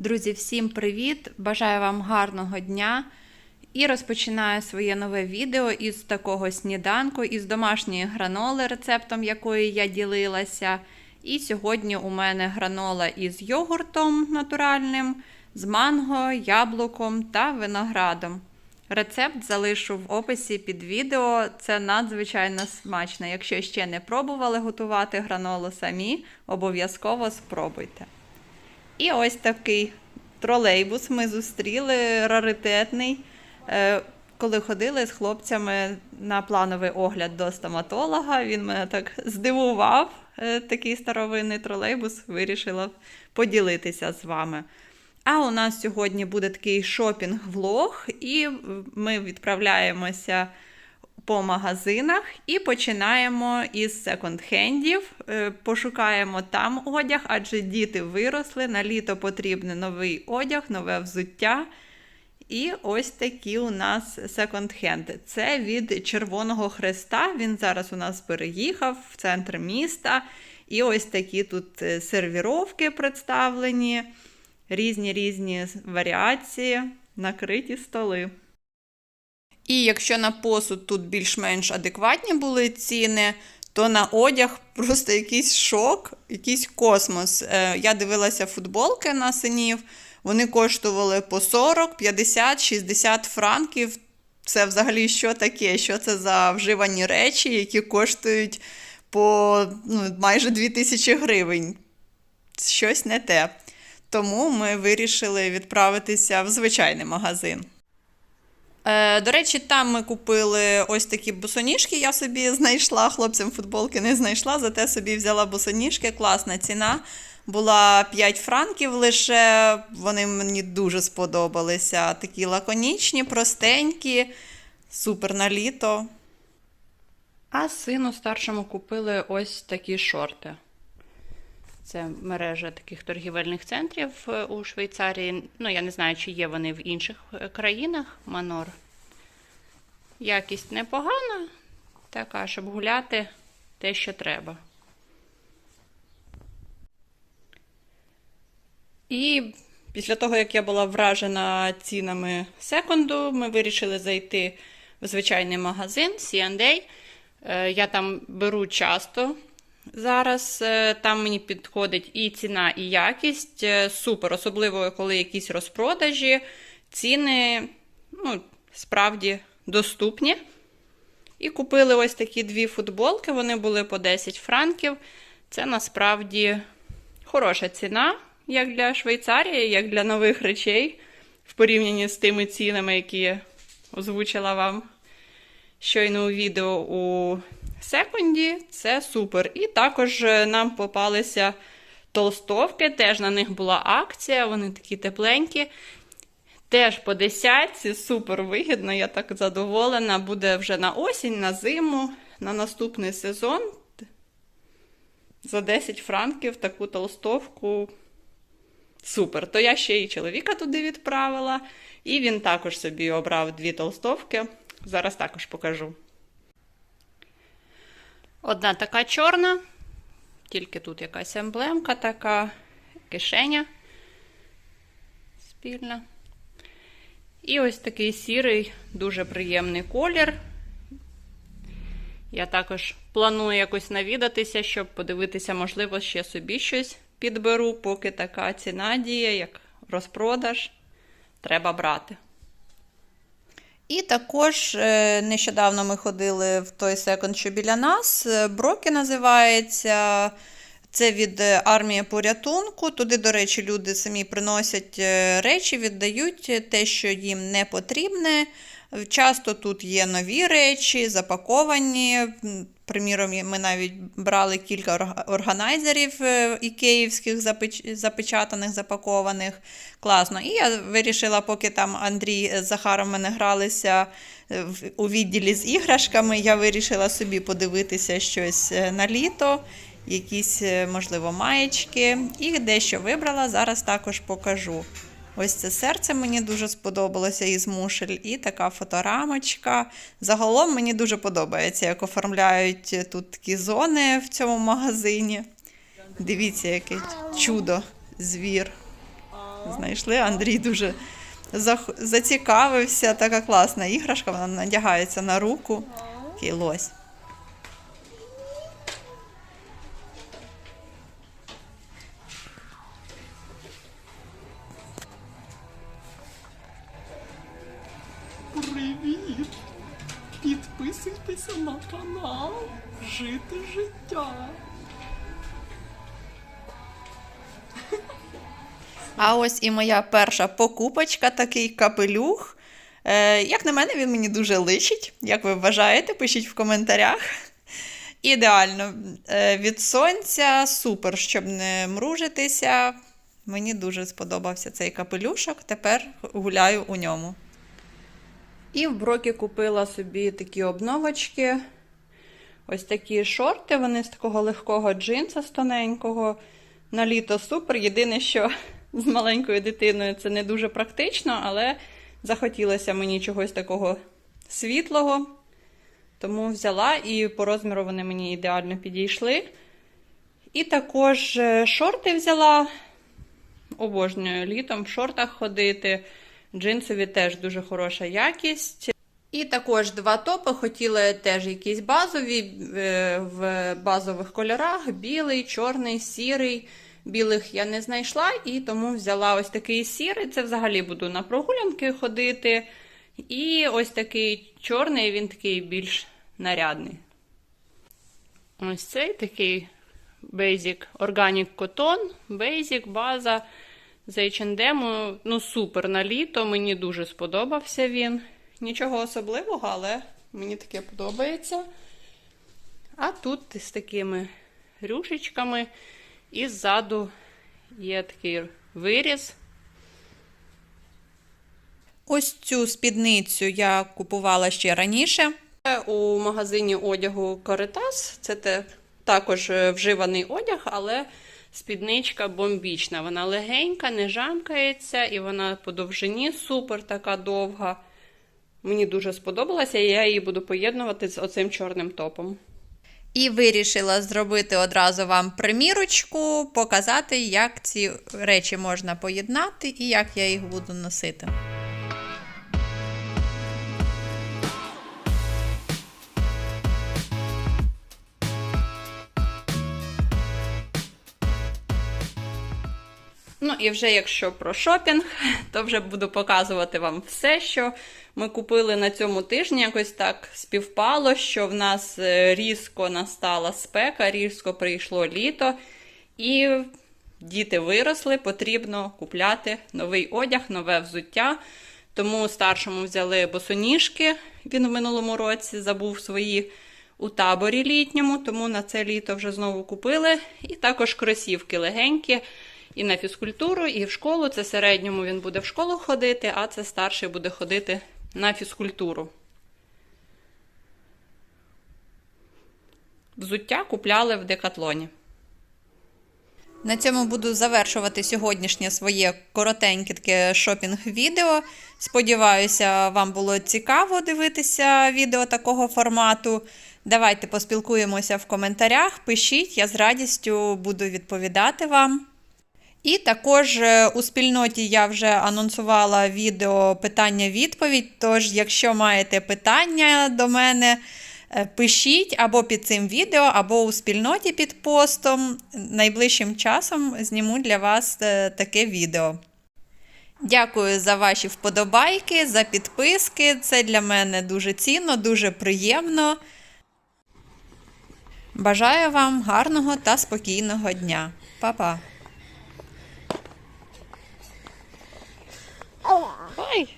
Друзі, всім привіт! Бажаю вам гарного дня. І розпочинаю своє нове відео із такого сніданку, із домашньої граноли, рецептом якої я ділилася. І сьогодні у мене гранола із йогуртом натуральним, з манго, яблуком та виноградом. Рецепт залишу в описі під відео. Це надзвичайно смачно. Якщо ще не пробували готувати гранолу самі, обов'язково спробуйте. І ось такий тролейбус ми зустріли раритетний, е, коли ходили з хлопцями на плановий огляд до стоматолога. Він мене так здивував, е, такий старовинний тролейбус, вирішила поділитися з вами. А у нас сьогодні буде такий шопінг-влог, і ми відправляємося по магазинах і починаємо із секонд-хендів. Е, Пошукаємо там одяг, адже діти виросли. На літо потрібен новий одяг, нове взуття. І ось такі у нас секонд-хенди. Це від Червоного Хреста. Він зараз у нас переїхав в центр міста. І ось такі тут е, сервіровки представлені, різні різні варіації, накриті столи. І якщо на посуд тут більш-менш адекватні були ціни, то на одяг просто якийсь шок, якийсь космос. Е, Я дивилася футболки на синів, вони коштували по 40, 50, 60 франків. Це взагалі що таке? Що це за вживані речі, які коштують по ну, майже 2000 гривень? Щось не те. Тому ми вирішили відправитися в звичайний магазин. Е, до речі, там ми купили ось такі босоніжки. Я собі знайшла. Хлопцям футболки не знайшла, зате собі взяла босоніжки. Класна ціна. Була 5 франків лише. Вони мені дуже сподобалися. Такі лаконічні, простенькі, супер на літо. А сину старшому купили ось такі шорти. Це мережа таких торгівельних центрів е, у Швейцарії. Ну, я не знаю, чи є вони в інших е, країнах. Манор. Якість непогана, така, щоб гуляти те, що треба. І після того, як я була вражена цінами секунду, ми вирішили зайти в звичайний магазин C&A. Е, Я там беру часто зараз. Е, Там мені підходить і ціна, і якість. Е, Супер, особливо коли якісь розпродажі, ціни ну, справді доступні. І купили ось такі дві футболки, вони були по 10 франків. Це насправді хороша ціна, як для Швейцарії, як для нових речей, в порівнянні з тими цінами, які озвучила вам щойно у відео у секунді. Це супер. І також е, нам попалися толстовки, теж на них була акція, вони такі тепленькі. Теж по десятці, супер вигідно, я так задоволена. Буде вже на осінь, на зиму, на наступний сезон. За 10 франків таку толстовку. Супер. То я ще і чоловіка туди відправила, і він також собі обрав дві толстовки. Зараз також покажу. Одна така чорна, тільки тут якась емблемка, така кишеня спільна. І ось такий сірий, дуже приємний колір. Я також планую якось навідатися, щоб подивитися, можливо, ще собі щось підберу, поки така ціна діє, як розпродаж. Треба брати. І також е, нещодавно ми ходили в той секонд, що біля нас. Броки Брокі називається. Це від е, армії порятунку. Туди, до речі, люди самі приносять е, речі, віддають е, те, що їм не потрібне. Часто тут є нові речі, запаковані. Приміром, ми навіть брали кілька органайзерів е, ікеївських запечатаних, запакованих. Класно. І я вирішила, поки там Андрій з Захаром мене гралися е, у відділі з іграшками, я вирішила собі подивитися щось е, на літо, якісь, можливо, маєчки. І дещо вибрала, зараз також покажу. Ось це серце мені дуже сподобалося із мушель, і така фоторамочка. Загалом мені дуже подобається, як оформляють тут такі зони в цьому магазині. Дивіться, яке чудо, звір. знайшли. Андрій дуже зацікавився. Така класна іграшка, вона надягається на руку. Такий лось. Жити життя. А ось і моя перша покупочка, такий капелюх. Е, як на мене, він мені дуже личить. Як ви вважаєте, пишіть в коментарях. Ідеально. Е, від сонця супер, щоб не мружитися. Мені дуже сподобався цей капелюшок. Тепер гуляю у ньому. І в брокі купила собі такі обновочки. Ось такі шорти, вони з такого легкого джинса з тоненького. На літо супер. Єдине, що з маленькою дитиною це не дуже практично, але захотілося мені чогось такого світлого. Тому взяла і по розміру вони мені ідеально підійшли. І також е, шорти взяла. Обожнюю літом в шортах ходити. Джинсові теж дуже хороша якість. І також два топи. Хотіла теж якісь базові е, в базових кольорах: білий, чорний, сірий. Білих я не знайшла, і тому взяла ось такий сірий. Це взагалі буду на прогулянки ходити. І ось такий чорний, він такий більш нарядний. Ось цей такий Basic Organic Cotton, Basic, база з H&M. Ну, супер на літо. Мені дуже сподобався він. Нічого особливого, але мені таке подобається. А тут з такими рюшечками. І ззаду є такий виріз. Ось цю спідницю я купувала ще раніше. У магазині одягу Caritas. Це те, також е, вживаний одяг, але спідничка бомбічна. Вона легенька, не жамкається, і вона по довжині супер така довга. Мені дуже сподобалася, і я її буду поєднувати з оцим чорним топом. І вирішила зробити одразу вам примірочку, показати, як ці речі можна поєднати і як я їх буду носити. Ну і вже якщо про шопінг, то вже буду показувати вам все, що ми купили на цьому тижні. Якось так співпало, що в нас е, різко настала спека, різко прийшло літо, і діти виросли, потрібно купляти новий одяг, нове взуття. Тому старшому взяли босоніжки, він в минулому році забув свої у таборі літньому, тому на це літо вже знову купили. І також кросівки легенькі. І на фізкультуру, і в школу. Це середньому він буде в школу ходити, а це старший буде ходити на фізкультуру. Взуття купляли в декатлоні. На цьому буду завершувати сьогоднішнє своє коротеньке таке шопінг-відео. Сподіваюся, вам було цікаво дивитися відео такого формату. Давайте поспілкуємося в коментарях. Пишіть, я з радістю буду відповідати вам. І також е, у спільноті я вже анонсувала відео питання-відповідь. Тож, якщо маєте питання до мене, е, пишіть або під цим відео, або у спільноті під постом. Найближчим часом зніму для вас е, таке відео. Дякую за ваші вподобайки, за підписки. Це для мене дуже цінно, дуже приємно. Бажаю вам гарного та спокійного дня. Па-па! Hi.